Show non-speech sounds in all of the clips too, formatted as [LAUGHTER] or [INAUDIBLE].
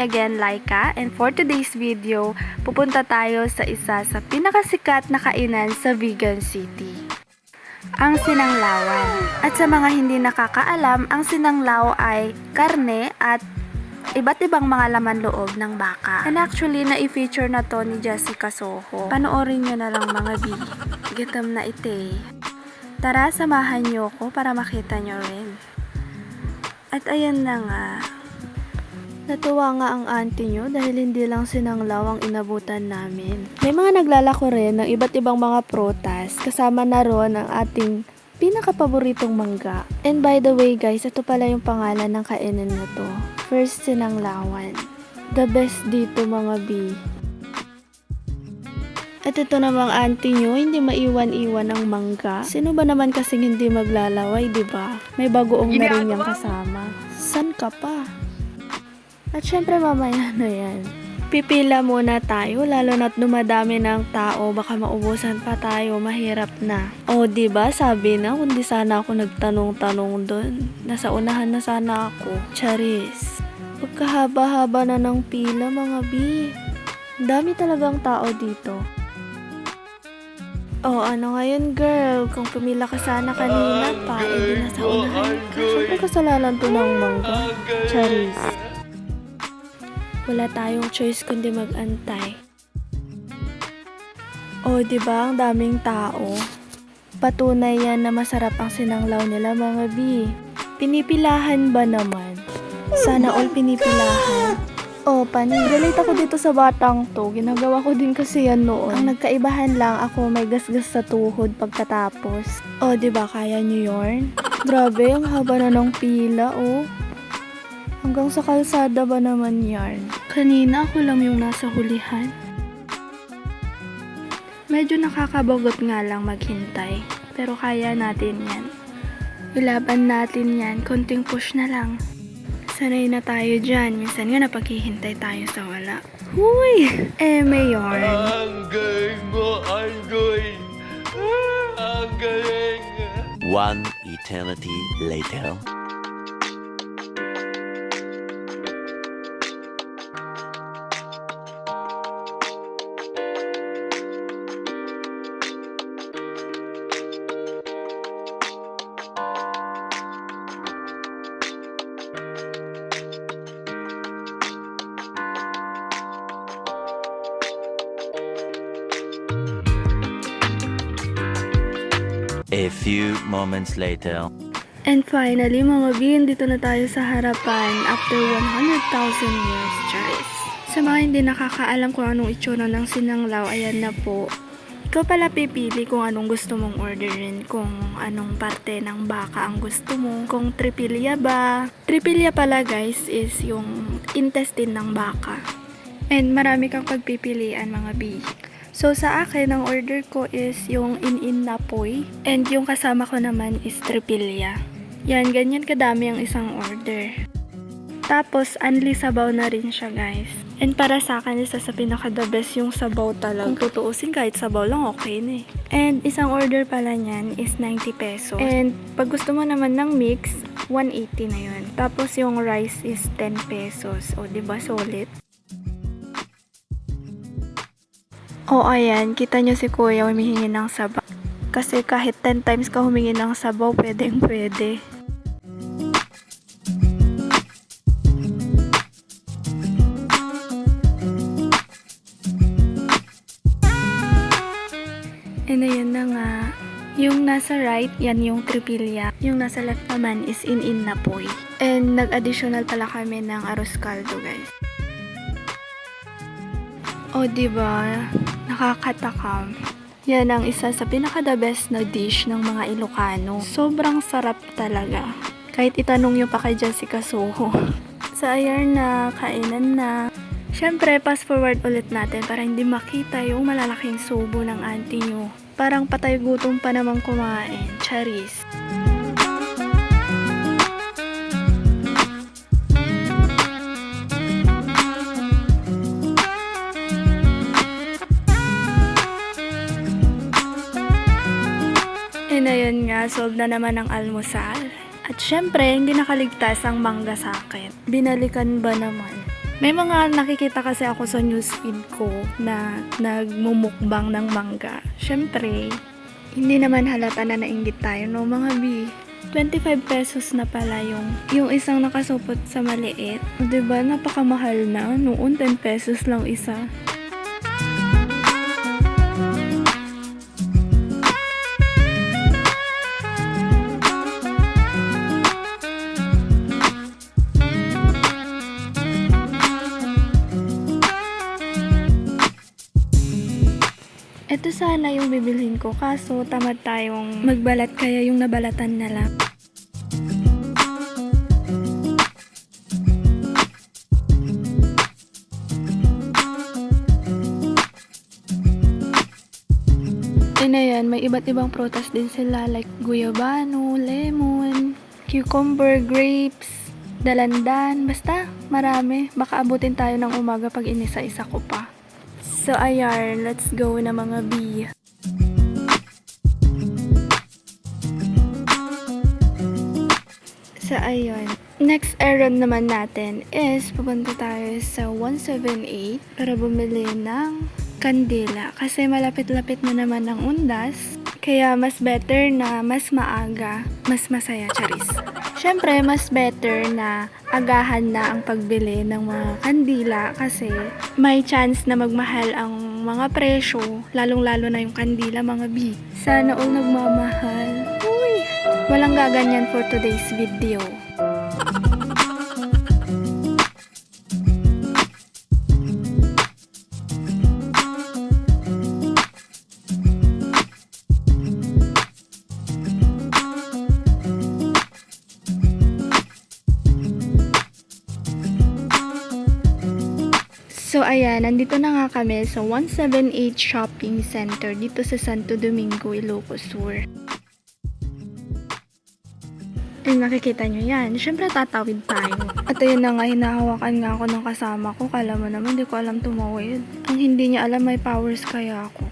again, Laika. And for today's video, pupunta tayo sa isa sa pinakasikat na kainan sa Vegan City. Ang sinanglawan. At sa mga hindi nakakaalam, ang sinanglaw ay karne at iba't ibang mga laman loob ng baka. And actually, na-feature na to ni Jessica Soho. Panoorin nyo na lang mga B. Gitam na ite. Tara, samahan nyo ko para makita nyo rin. At ayan na nga. Natuwa nga ang auntie nyo dahil hindi lang sinanglaw ang inabutan namin. May mga naglalako rin ng iba't ibang mga protas kasama na ron ang ating pinakapaboritong mangga. And by the way guys, ito pala yung pangalan ng kainan na to. First sinanglawan. The best dito mga B. At ito namang auntie nyo, hindi maiwan-iwan ang mangga. Sino ba naman kasing hindi maglalaway, di ba? May bagoong na rin yung kasama. San ka pa? At syempre mamaya na yan. Pipila muna tayo, lalo na't dumadami ng tao, baka maubusan pa tayo, mahirap na. O, di ba sabi na, kundi sana ako nagtanong-tanong doon. Nasa unahan na sana ako. Charis. Pagkahaba-haba na ng pila, mga bi. Dami talagang tao dito. Oh, ano ngayon, girl? Kung pumila ka sana kanina pa, eh di nasa unahan ka. Siyempre kasalanan to ng mangga. Charis. Wala tayong choice kundi mag-antay. Oh, di ba? Ang daming tao. Patunay yan na masarap ang sinanglaw nila, mga bi. Pinipilahan ba naman? Sana all pinipilahan. Oh, pani, relate ako dito sa batang to. Ginagawa ko din kasi yan noon. Ang nagkaibahan lang ako may gasgas sa tuhod pagkatapos. Oh, di ba kaya niyo yorn? Grabe, ang haba na ng pila, oh. Hanggang sa kalsada ba naman yarn? Kanina ako lang yung nasa hulihan. Medyo nakakabagot nga lang maghintay. Pero kaya natin yan. Ilaban natin yan. Konting push na lang. Sanay na tayo dyan. Minsan nga napaghihintay tayo sa wala. Huy! Eh, may yarn. Ang galing mo, ang galing. Ah, Ang galing. One eternity later. Few moments later. And finally, mga bin, dito na tayo sa harapan after 100,000 years, Charis. Sa mga hindi nakakaalam kung anong itsura ng sinanglaw, ayan na po. Ikaw pala pipili kung anong gusto mong orderin, kung anong parte ng baka ang gusto mo, kung tripilya ba. Tripilya pala guys is yung intestine ng baka. And marami kang pagpipilian mga bi. So sa akin, ang order ko is yung in-in na poy. And yung kasama ko naman is tripilya. Yan, ganyan kadami ang isang order. Tapos, unli sabaw na rin siya, guys. And para sa akin, isa sa pinaka-the best yung sabaw talaga. Kung tutuusin, kahit sabaw lang, okay na eh. And isang order pala niyan is 90 pesos. And pag gusto mo naman ng mix, 180 na yun. Tapos yung rice is 10 pesos. O, ba solid? O, ayan. Kita nyo si kuya humihingi ng sabaw. Kasi kahit 10 times ka humingi ng sabaw, pwedeng pwede. And ayan na nga. Yung nasa right, yan yung tripilya. Yung nasa left naman is in-in na poy. And nag-additional pala kami ng arroz caldo, guys. O, di ba? Nakakatakam. Yan ang isa sa pinaka-the best na dish ng mga Ilocano. Sobrang sarap talaga. Kahit itanong nyo pa kay Jessica Soho. [LAUGHS] sa ayar na, kainan na. Siyempre, fast forward ulit natin para hindi makita yung malalaking subo ng auntie nyo. Parang patay gutom pa namang kumain. Charis. And ayun nga, solve na naman ang almusal. At syempre, hindi nakaligtas ang mangga sa akin. Binalikan ba naman? May mga nakikita kasi ako sa newsfeed ko na nagmumukbang ng mangga. Syempre, hindi naman halata na nainggit tayo, no mga B. 25 pesos na pala yung, yung isang nakasupot sa maliit. O diba, napakamahal na. Noon, 10 pesos lang isa. Ito sana yung bibilhin ko kaso tamad tayong magbalat kaya yung nabalatan na lang. And ayan, may iba't ibang prutas din sila like guyabano, lemon, cucumber, grapes, dalandan, basta marami. Baka abutin tayo ng umaga pag inisa-isa ko pa. So ayan, let's go na mga B. So ayun, next errand naman natin is pupunta tayo sa 178 para bumili ng kandila kasi malapit-lapit na naman ang undas. Kaya mas better na mas maaga, mas masaya, charis. Siyempre, mas better na agahan na ang pagbili ng mga kandila kasi may chance na magmahal ang mga presyo, lalong-lalo na yung kandila, mga B. Sana all nagmamahal. Uy! Walang gaganyan for today's video. Ayan, nandito na nga kami sa 178 Shopping Center dito sa Santo Domingo, Ilocos Sur. Ay, nakikita nyo yan. Siyempre, tatawid tayo. At ayun na nga, hinahawakan nga ako ng kasama ko. Kala mo naman, di ko alam tumawid. Ang hindi niya alam, may powers kaya ako.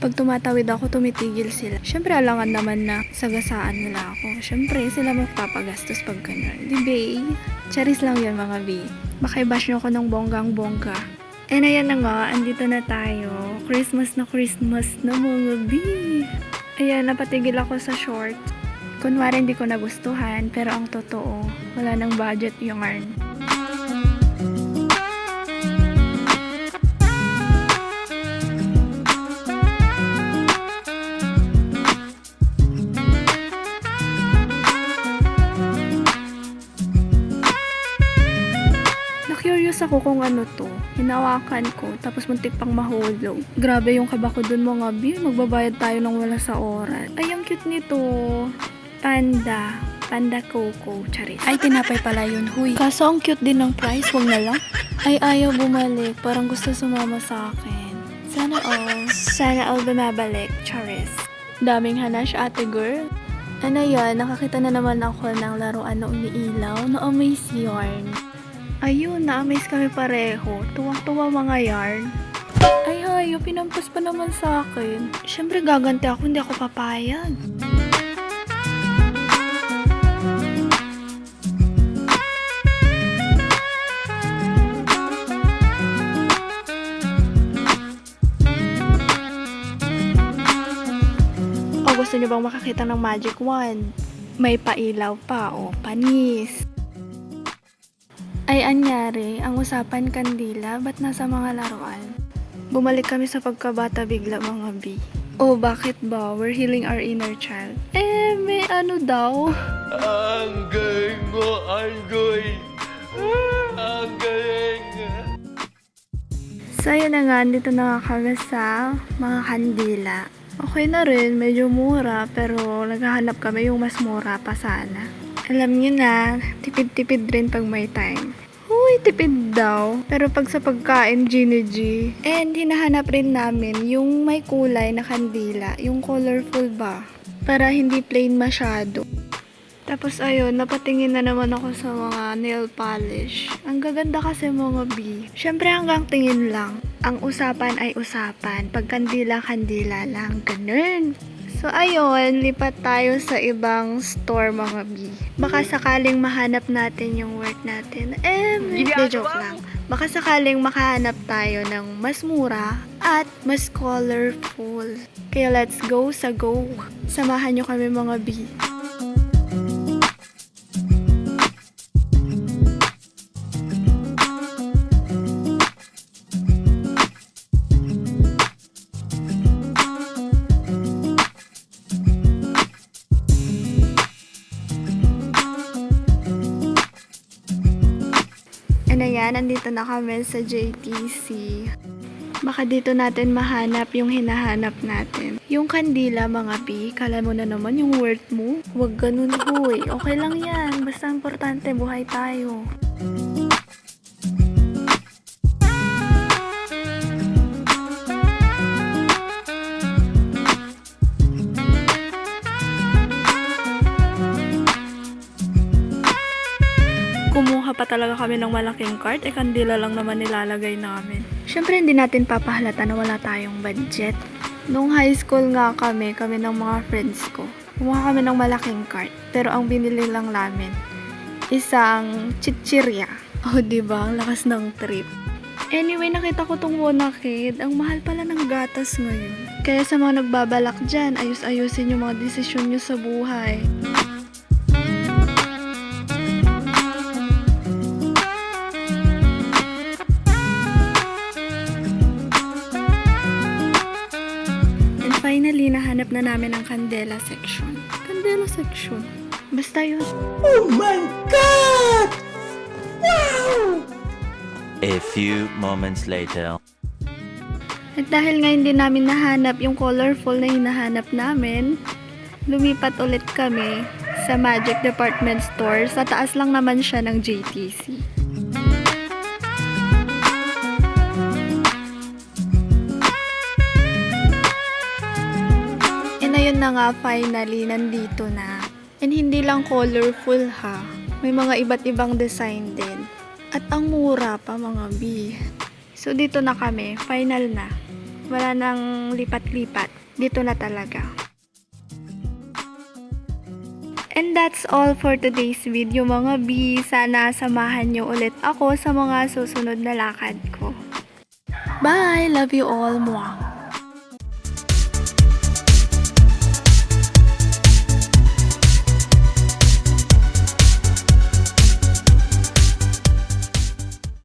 Pag tumatawid ako, tumitigil sila. Siyempre, alangan naman na sagasaan nila ako. Siyempre, sila magpapagastos pag ganyan. Di ba? Charis lang yun, mga B. Baka i-bash nyo ako ng bonggang-bongga. And ayan na nga, andito na tayo. Christmas na Christmas na mga B. Ayan, napatigil ako sa short. Kunwari hindi ko nagustuhan, pero ang totoo, wala nang budget yung yarn. Na-curious ako kung ano to. Hinawakan ko, tapos muntik pang mahulog. Grabe yung kaba ko dun mga bi. Magbabayad tayo ng wala sa oras. Ay, ang cute nito. Panda. Panda Coco. Charis. Ay, tinapay pala yun. Huy. Kaso ang cute din ng price. Huwag na lang. Ay, ayaw bumalik. Parang gusto sumama sa akin. Sana all. Sana all bumabalik. Charis. Daming hanash, ate girl. Ano yan, nakakita na naman ako ng laruan na umiilaw na amaze yarn. Ayun, na-amaze kami pareho. Tuwang-tuwa mga yarn. Ay, hayo, pinampas pa naman sa akin. Siyempre, gaganti ako, hindi ako papayag. O gusto niyo bang makakita ng magic wand? May pailaw pa o panis. Anyari, ang usapan kandila, ba't nasa mga laruan? Bumalik kami sa pagkabata bigla mga B. Oh, bakit ba? We're healing our inner child. Eh, may ano daw? Ang galing mo. Ah, Ang galing. So, yun na nga, dito na nga kami sa mga kandila. Okay na rin, medyo mura, pero naghahanap kami yung mas mura pa sana. Alam niyo na, tipid-tipid rin pag may time. Huy, tipid daw. Pero pag sa pagkain, G. And hinahanap rin namin yung may kulay na kandila, yung colorful ba? Para hindi plain masyado. Tapos ayun, napatingin na naman ako sa mga nail polish. Ang gaganda kasi mga B. Siyempre hanggang tingin lang. Ang usapan ay usapan. Pag kandila, kandila lang. Ganun. So ayun, lipat tayo sa ibang store mga B. Baka sakaling mahanap natin yung work natin. Eh, hindi joke lang. Baka sakaling makahanap tayo ng mas mura at mas colorful. Kaya let's go sa go. Samahan nyo kami mga B. Ano yan, nandito na kami sa JTC. Baka dito natin mahanap yung hinahanap natin. Yung kandila mga B, kala mo na naman yung worth mo. Huwag ganun huy. Okay lang yan. Basta importante buhay tayo. Kumuha pa talaga kami ng malaking cart, eh kandila lang naman nilalagay namin. Siyempre hindi natin papahalata na wala tayong budget. Nung high school nga kami, kami ng mga friends ko, kumuha kami ng malaking cart. Pero ang binili lang namin, isang chichirya. O, [LAUGHS] oh, diba? Ang lakas ng trip. Anyway, nakita ko tong Wonakid. Ang mahal pala ng gatas ngayon. Kaya sa mga nagbabalak dyan, ayus-ayusin yung mga desisyon nyo sa buhay. Na namin ang Candela section. Candela section. Basta yun. A few moments later. At dahil nga hindi namin nahanap yung colorful na hinahanap namin, lumipat ulit kami sa Magic Department Store. Sa taas lang naman siya ng JTC. Na nga, finally, nandito na. And hindi lang colorful ha. May mga iba't ibang design din. At ang mura pa mga B. So dito na kami, final na. Wala nang lipat-lipat. Dito na talaga. And that's all for today's video mga B. Sana samahan nyo ulit ako sa mga susunod na lakad ko. Bye! Love you all. Mwah!